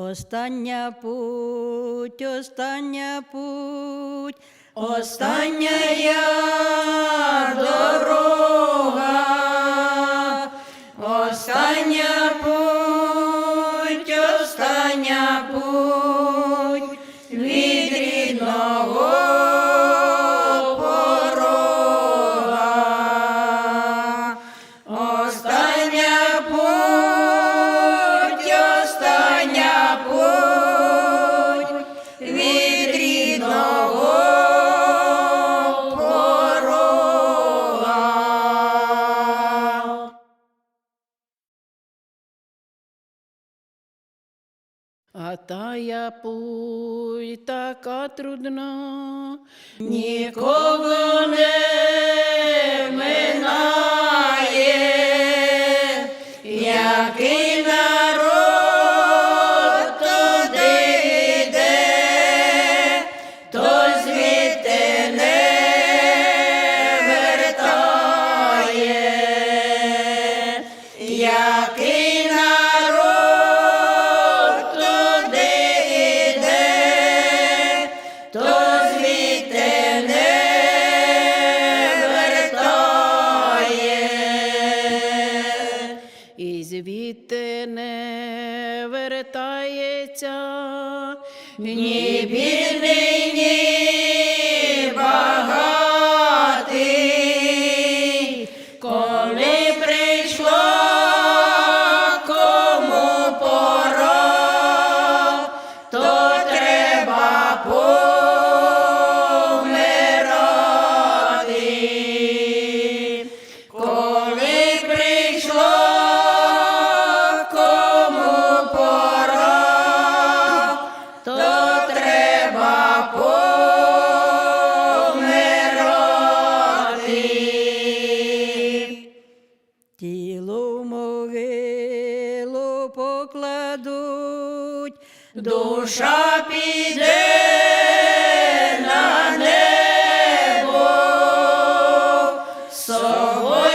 Остання путь, остання путь, остання я А тая путь така трудна, Нікого не минає, який народ туди йде, то звідти не вертає, який звідти не вертається, Ні бідний, ні дадуть, душа піде на небо, собою.